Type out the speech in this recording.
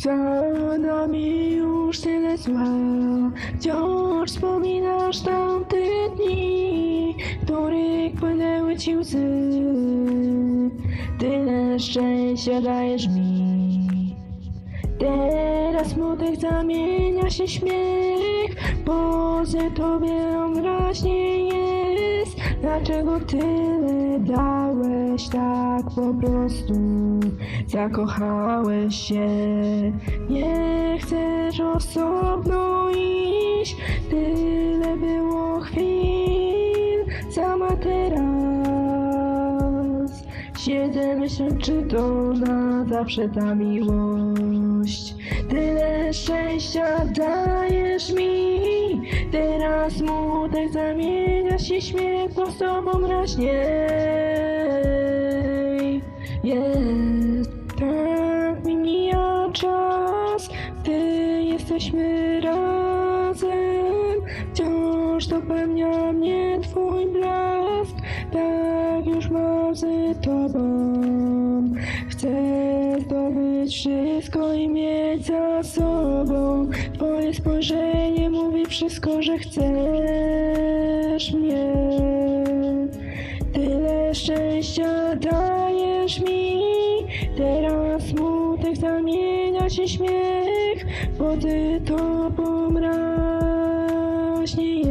Za nami już tyle zła. Wciąż wspominasz tamte dni których płynęły ci łzy. Tyle szczęścia dajesz mi. Teraz smutek zamienia się śmiech. Poza tobie on jest. Dlaczego tyle dałeś tak po prostu. Zakochałeś się. Nie chcesz osobno iść. Tyle było chwil. Sama teraz. Siedzę myślę, czy to na zawsze ta miłość. Tyle szczęścia dajesz mi. Teraz smutek zamienia się śmiech Po sobą raźniej jesteśmy razem. Wciąż dopełnia mnie twój blask. Tak już mam z tobą. Chcę zdobyć wszystko i mieć za sobą. Twoje spojrzenie mówi wszystko, że chcesz mnie. Tyle szczęścia dajesz mi. Teraz smutek zamienia się śmiech tobą raźniej jest